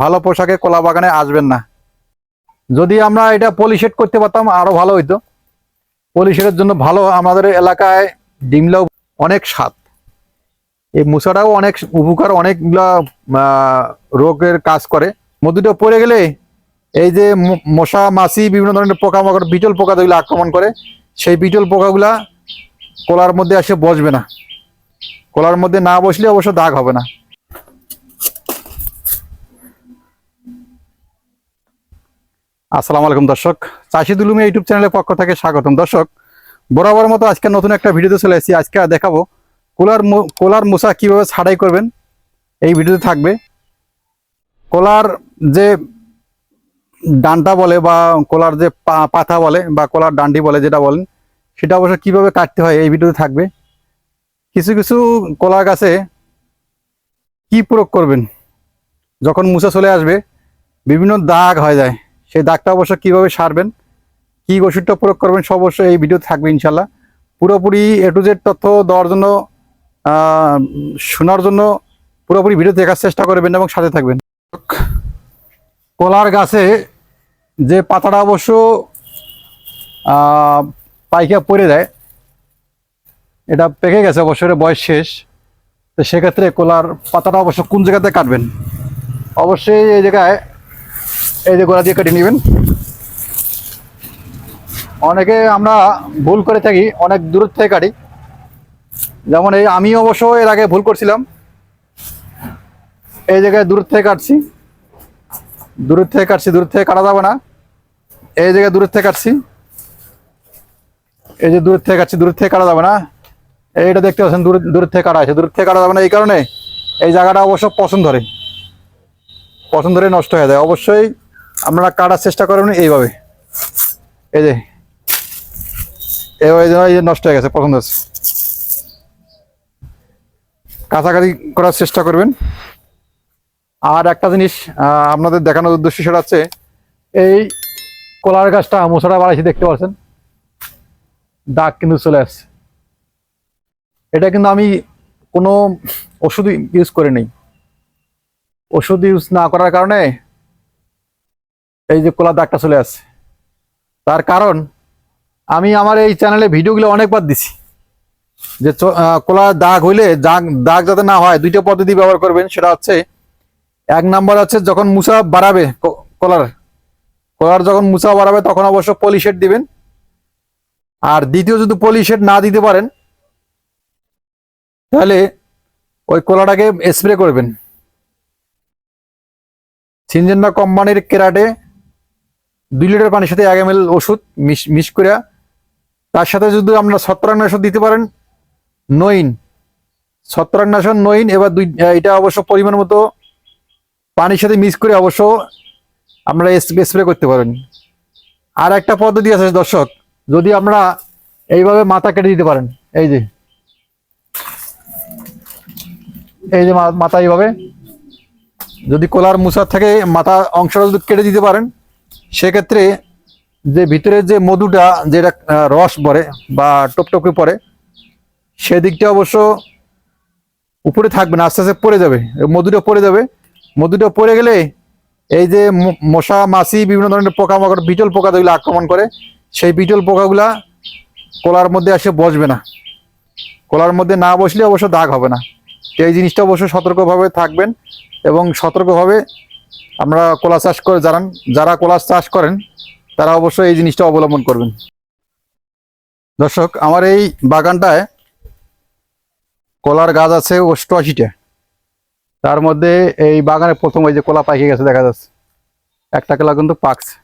ভালো পোশাকে কলা বাগানে আসবেন না। যদি আমরা এটা পলিশেড করতে পারতাম, আরও ভালো হইতো। পলিশেডের জন্য ভালো আমাদের এলাকায় ডিমলাও অনেক স্বাদ। এই মুসাটাও অনেক উপকার, অনেকগুলা রোগের কাজ করে। মধুটা পড়ে গেলে এই যে মশা, মাছি, বিভিন্ন ধরনের পোকামাকড়, বিটল পোকা যেগুলো আক্রমণ করে, সেই বিটল পোকাগুলা কলার মধ্যে এসে বসবে না। কলার মধ্যে না বসলে অবশ্য দাগ হবে না। আসসালামু আলাইকুম দর্শক। চাষি দুলুমি ইউটিউব চ্যানেলের পক্ষ থেকে স্বাগতম। দর্শক, বরাবর মতো আজকে নতুন একটা ভিডিওতে চলে এসেছি। আজকে দেখাবো কোলার কোলার মুসা কীভাবে ছাড়াই করবেন, এই ভিডিওতে থাকবে। কোলার যে ডানটা বলে বা কোলার যে পাতা বলে বা কোলার ডান্ডি বলে যেটা বলেন, সেটা অবশ্য কীভাবে কাটতে হয় এই ভিডিওতে থাকবে। কিছু কিছু কলার গাছে কি প্রয়োগ করবেন, যখন মুসা চলে আসবে, বিভিন্ন দাগ হয়ে যায়। সেই দাগটা অবশ্য কীভাবে সারবেন, কি ওষুধটা প্রয়োগ করবেন, সব অবশ্য এই ভিডিও থাকবে ইনশাল্লাহ পুরোপুরি এ টু জেড তথ্য দেওয়ার জন্য শোনার জন্য পুরোপুরি ভিডিও দেখার চেষ্টা করবেন এবং সাথে থাকবেন। কলার গাছে যে পাতাটা অবশ্য পাইকা পড়ে যায়, এটা পেকে গেছে অবশ্য, এটা বয়স শেষ। তো সেক্ষেত্রে কলার পাতাটা অবশ্য কোন জায়গাতে কাটবেন? অবশ্যই এই জায়গায় এই যে গোড়া দিয়ে কেটে নেবেন। অনেকে আমরা ভুল করে থাকি, অনেক দূর থেকে কাটি। যেমন এই আমি অবশ্য এর আগে ভুল করছিলাম। এই জায়গায় দূর থেকে কাটছি। দূর থেকে কাটছি, দূর থেকে কাটা যাবে না। এই জায়গায় দূর থেকে কাটছি। এই যে দূর থেকে কাটছি, দূর থেকে কাটা যাবে না। এইটা দেখতে পাচ্ছেন, দূর দূর থেকে কাটা আছে দূর থেকে কাটা যাবে না, এই কারণে এই জায়গাটা অবশ্য পছন্দ ধরে পছন্দ ধরে নষ্ট হয়ে যায়। অবশ্যই আপনারা কাটার চেষ্টা করবেন এইভাবে। এই যে এই নষ্ট হয়ে গেছে পছন্দ হচ্ছে কাছাকাছি করার চেষ্টা করবেন। আর একটা জিনিস আপনাদের দেখানোর উদ্দেশ্য সেটা হচ্ছে, এই কলার গাছটা মশাটা বাড়াইছি, দেখতে পাচ্ছেন? দাগ কিন্তু চলে আসছে। এটা কিন্তু আমি কোনো ওষুধ ইউজ করে নেই। ওষুধ ইউজ না করার কারণে এই যে কলার দাগটা চলে আসছে। তার কারণ, আমি আমার এই চ্যানেলে ভিডিওগুলো অনেকবার দিছি। যে কলার দাগ হইলে দাগ দাগ যাতে না হয়, দুইটা পদ্ধতি ব্যবহার করবেন। সেটা হচ্ছে, এক নাম্বার হচ্ছে যখন মুসা বাড়াবে কলার। কলার যখন মুসা বাড়াবে, তখন অবশ্য পলিশেড দিবেন। আর দ্বিতীয় যদি পলিশেড না দিতে পারেন, তাহলে ওই কলাটাকে স্প্রে করবেন। সিনজেন্ডা কোম্পানির কেরাটে দুই লিটার পানির সাথে এক এম ওষুধ মিশ মিশ করে, তার সাথে যদি আপনারা ছত্রাকনাশক দিতে পারেন, নইন। ছত্রাকনাশক নইন, এবার দুই এটা অবশ্য পরিমাণ মতো পানির সাথে মিক্স করে অবশ্য আপনারা স্প্রে করতে পারেন। আর একটা পদ্ধতি আছে দর্শক, যদি আমরা এইভাবে মাথা কেটে দিতে পারেন, এই যে। এই যে মাথা এইভাবে। যদি কোলার মুসার থেকে, মাথা অংশটা যদি কেটে দিতে পারেন সেক্ষেত্রে যে ভিতরে যে মধুটা যেটা রস পড়ে বা টপটপে পড়ে, সেদিকটা অবশ্য উপরে থাকবে না, আস্তে আস্তে পড়ে যাবে। মধুটা পড়ে যাবে। মধুটা পড়ে গেলে এই যে মশা, মাছি, বিভিন্ন ধরনের পোকামাকড়, বিটল পোকা যেগুলো আক্রমণ করে, সেই বিটল পোকাগুলা কলার মধ্যে এসে বসবে না। কলার মধ্যে না বসলে অবশ্য দাগ হবে না। এই জিনিসটা অবশ্যই সতর্কভাবে থাকবেন এবং সতর্কভাবে আমরা কলা চাষ করে জানান যারা কলা চাষ করেন, তারা অবশ্যই এই জিনিসটা অবলম্বন করবেন। দর্শক, আমার এই বাগানটায় কলার গাছ আছে অষ্টআশিটা। তার মধ্যে এই বাগানে প্রথম ওই যে কলা পাইকে গেছে দেখা যাচ্ছে। একটা কলা কিন্তু পাকছে।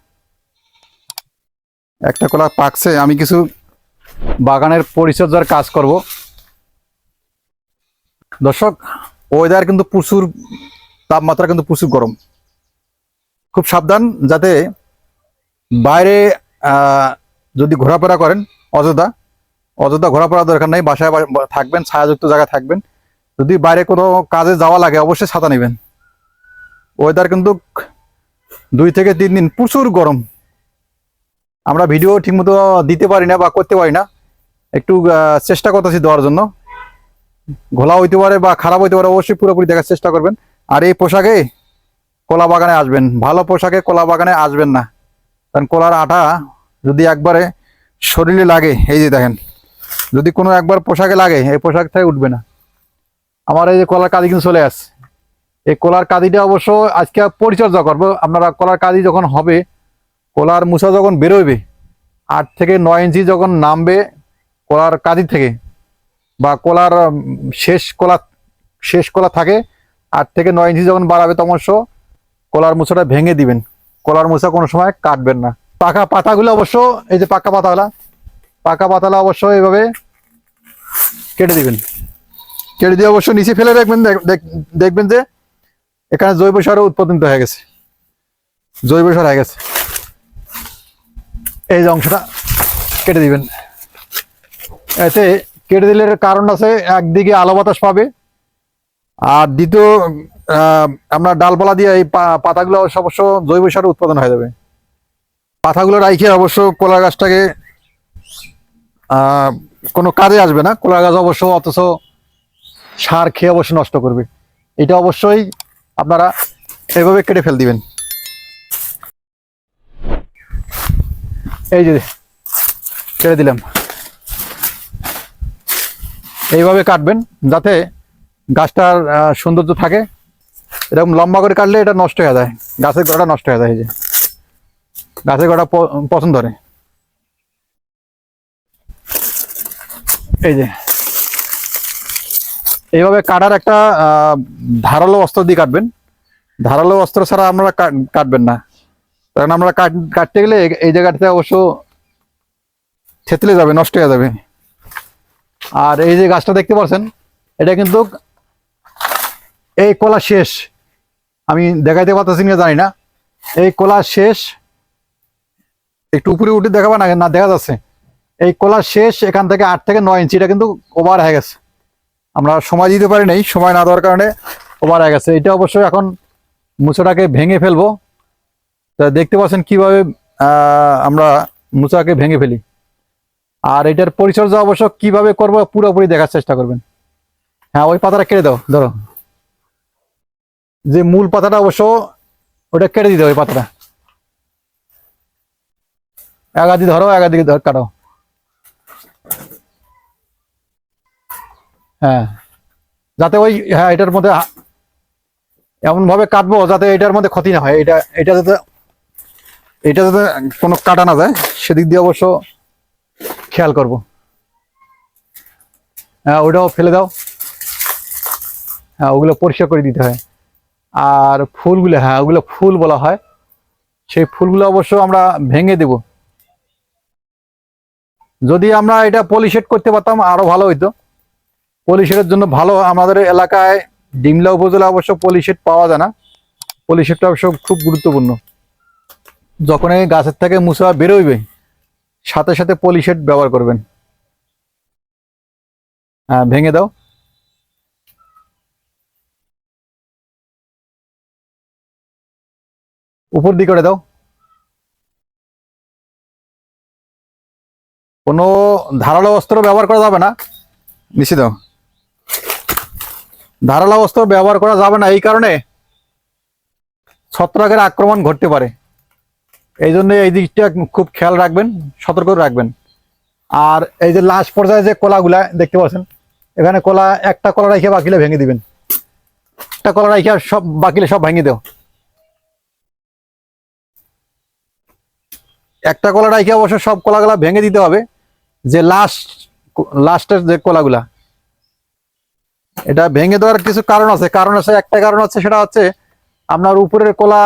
একটা কলা পাকছে, আমি কিছু বাগানের পরিচর্যার কাজ করব। দর্শক ওয়েদার কিন্তু প্রচুর, তাপমাত্রা কিন্তু প্রচুর গরম। খুব সাবধান যাতে বাইরে যদি ঘোরাফেরা করেন, অযথা অযথা ঘোরাফেরা দরকার নেই, বাসায় থাকবেন, ছায়াযুক্ত জায়গায় থাকবেন। যদি বাইরে কোনো কাজে যাওয়া লাগে, অবশ্যই ছাতা নেবেন। ওয়েদার কিন্তু দুই থেকে তিন দিন প্রচুর গরম। আমরা ভিডিও ঠিকমতো দিতে পারি না বা করতে পারি না। একটু চেষ্টা করতেছি দেওয়ার জন্য। ঘোলা হইতে পারে বা খারাপ হইতে পারে, অবশ্যই পুরোপুরি দেখার চেষ্টা করবেন। আর এই পোশাকে কলা বাগানে আসবেন। ভালো পোশাকে কলা বাগানে আসবেন না। কারণ কলার আটা যদি একবারে শরীরে লাগে, এই যে দেখেন, যদি কোনো একবার পোশাকে লাগে, এই পোশাক থেকে উঠবে না। আমার এই যে কলার কাদি কিন্তু চলে আসছে। এই কলার কাদিটা অবশ্য আজকে পরিচর্যা করব। আপনারা কলার কাদি যখন হবে, কলার মুসা যখন বেরোবে, আট থেকে নয় ইঞ্চি যখন নামবে কলার কাদি থেকে, বা কলার শেষ কলা শেষ কলা থাকে, আট থেকে নয় ইঞ্চি যখন বাড়াবে তখন কলার মুসাটা ভেঙে দিবেন। কলার মুসা কোনো সময় কাটবেন না। পাকা পাতাগুলো অবশ্য, এই যে পাকা পাতাগুলা, পাকা পাতাগুলো অবশ্য এইভাবে কেটে দিবেন। কেটে দিয়ে অবশ্য নিচে ফেলে রাখবেন, দেখ- দেখ- দেখবেন যে এখানে জৈব সারও উৎপাদন হয়ে গেছে। জৈব সার হয়ে গেছে। এই যে অংশটা কেটে দিবেন। এতে কেটে দিলে কারণ আছে, একদিকে আলো বাতাস পাবে আর দ্বিতীয় আমরা ডালপালা দিয়ে এই পাতাগুলো অবশ্য জৈব সার উৎপাদন হয়ে যাবে। পাতাগুলো রাইখে অবশ্য কলা গাছটাকে কোনো কাজে আসবে না। কলা গাছ অবশ্য অথচ সার খেয়ে অবশ্য নষ্ট করবে। এটা অবশ্যই আপনারা এভাবে কেটে ফেল দিবেন। এই যে, কেটে দিলাম। এইভাবে কাটবেন যাতে গাছটার সৌন্দর্য থাকে। এরকম লম্বা করে কাটলে এটা নষ্ট হয়ে যায়। গাছের গোড়াটা নষ্ট হয়ে যায় এই যে। গাছের গোড়া পছন্দ করে। এই যে। এইভাবে কাটার একটা ধারালো অস্ত্র দিয়ে কাটবেন। ধারালো অস্ত্র ছাড়া আমরা কাট- কাটবেন না। কারণ আমরা কাট- কাটতে গেলে এই জায়গাটাতে অবশ্য থেতলে যাবে, নষ্ট হয়ে যাবে। আর এই যে গাছটা দেখতে পাচ্ছেন, এটা কিন্তু এই কলা শেষ। আমি দেখাইতে পারতেছি না, জানি না। এই কলা শেষ। একটু উপরে উঠে দেখাবা না না দেখা যাচ্ছে। এই কলা শেষ, এখান থেকে আট থেকে নয় ইঞ্চি, এটা কিন্তু ওভার হয়ে গেছে। আমরা সময় দিতে পারি নাই, সময় না দেওয়ার কারণে ওভার হয়ে গেছে। এটা অবশ্যই এখন মুচাটাকে ভেঙে ফেলব। তা দেখতে পাচ্ছেন কীভাবে আমরা মুচাকে ভেঙে ফেলি। আর এটার পরিচর্যা অবশ্য কীভাবে করব, পুরোপুরি দেখার চেষ্টা করবেন। হ্যাঁ ওই পাতাটা কেটে দাও, ধরো। যে মূল পাতাটা অবশ্য ওটা কেটে দিতে হবে পাতাটা। একাদি ধরো একাদিকে কাটো। হ্যাঁ। যাতে ওই হ্যাঁ এটার মধ্যে এমন ভাবে কাটবো যাতে এটার মধ্যে ক্ষতি না হয়। এটা এটা যাতে এটা যাতে কোনো কাটা না যায়, সেদিক দিয়ে অবশ্য খেয়াল করব। হ্যাঁ ওটাও ফেলে দাও। হ্যাঁ ওগুলো পরিষ্কার করে দিতে হয়। আর ফুলগুলো হ্যাঁ ওগুলো ফুল বলা হয়। সেই ফুলগুলো অবশ্য আমরা ভেঙে দেব। যদি আমরা এটা পলিশেট করতে পারতাম, আরও ভালো হইতো। পলিশেটের জন্য ভালো, আমাদের এলাকায় ডিমলা উপজেলা অবশ্য পলিশেট পাওয়া যায় না। পলিশেটটা অবশ্য খুব গুরুত্বপূর্ণ। যখন এই গাছের থেকে মুসা বেরোইবে, সাথে সাথে পলিশেট ব্যবহার করবেন। হ্যাঁ ভেঙে দাও। উপর দিকে করে দাও। কোনো ধারালো অস্ত্র ব্যবহার করা যাবে না। দাও ধারালো অস্ত্র ব্যবহার করা যাবে না, এই কারণে ছত্রাকের আক্রমণ ঘটতে পারে। এই জন্য এই দিকটা খুব খেয়াল রাখবেন, সতর্ক রাখবেন। আর এই যে লাশ পর্যায়ে যে কলাগুলা, দেখতে পাচ্ছেন, এখানে কলা একটা কলা রেখে বাকিলে ভেঙে দিবেন। একটা কলা রেখে সব বাকিলে সব ভেঙে দাও। একটা কলা রেখে অবশ্য সব কলাগুলা ভেঙে দিতে হবে। যে লাস্ট লাস্টের যে কলাগুলা, এটা ভেঙে দেওয়ার কিছু কারণ আছে। কারণ আছে, একটা কারণ হচ্ছে সেটা হচ্ছে আপনার উপরের কলা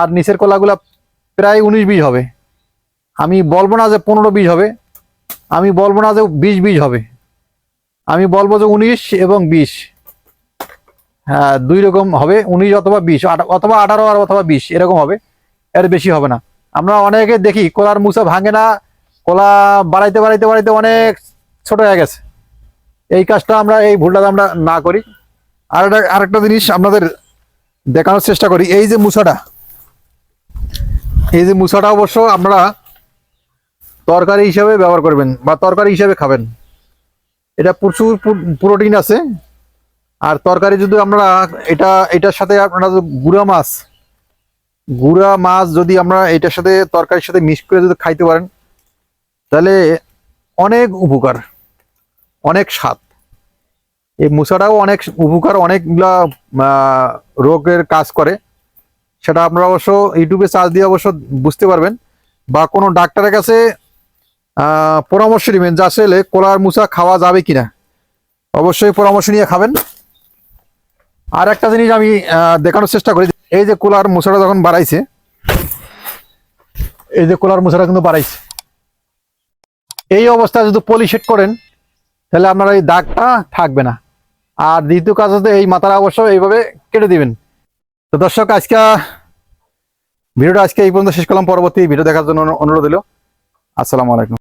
আর নিচের কলাগুলা প্রায় উনিশ বীজ হবে। আমি বলব না যে পনেরো বীজ হবে। আমি বলব না যে বিশ বীজ হবে। আমি বলব যে উনিশ এবং বিশ। হ্যাঁ দুই রকম হবে, উনিশ অথবা বিশ অথবা আঠারো আর অথবা বিশ, এরকম হবে। এর বেশি হবে না। আমরা অনেকে দেখি কলার মুসা ভাঙে না, কলা বাড়াইতে বাড়াইতে বাড়াইতে অনেক ছোট হয়ে গেছে। এই কাজটা আমরা, এই ভুলটা আমরা না করি, আর আরেকটা জিনিস আপনাদের দেখানোর চেষ্টা করি, এই যে মুসাটা এই যে মুসাটা অবশ্য আমরা তরকারি হিসাবে ব্যবহার করবেন বা তরকারি হিসাবে খাবেন। এটা প্রচুর প্রোটিন আছে। আর তরকারি যদি আমরা, এটা, এটার সাথে আপনারা গুঁড়া মাছ গুড়া মাছ যদি আমরা এটার সাথে, তরকারির সাথে মিক্স করে যদি খাইতে পারেন, তাহলে অনেক উপকার, অনেক স্বাদ। এই মুসাটাও অনেক উপকার, অনেকগুলা রোগের কাজ করে। সেটা আপনারা অবশ্য ইউটিউবে চার্জ দিয়ে অবশ্য বুঝতে পারবেন। বা কোনো ডাক্তারের কাছে পরামর্শ নেবেন যে আসলে কোলার মুসা খাওয়া যাবে কিনা। অবশ্যই পরামর্শ নিয়ে খাবেন। আর একটা জিনিস আমি দেখানোর চেষ্টা করি, এই যে কুলার মুসাটা যখন বাড়াইছে, এই যে কুলার মুসাটা কিন্তু বাড়াইছে। এই অবস্থায় যদি পলিশেট করেন, তাহলে আপনার এই দাগটা থাকবে না। আর দ্বিতীয় কাজ হচ্ছে এই মাথাটা অবশ্য এইভাবে কেটে দিবেন। তো দর্শক, আজকে, ভিডিওটা আজকে এই পর্যন্ত শেষ করলাম। পরবর্তী ভিডিও দেখার জন্য অনুরোধ দিল আসসালামু আলাইকুম।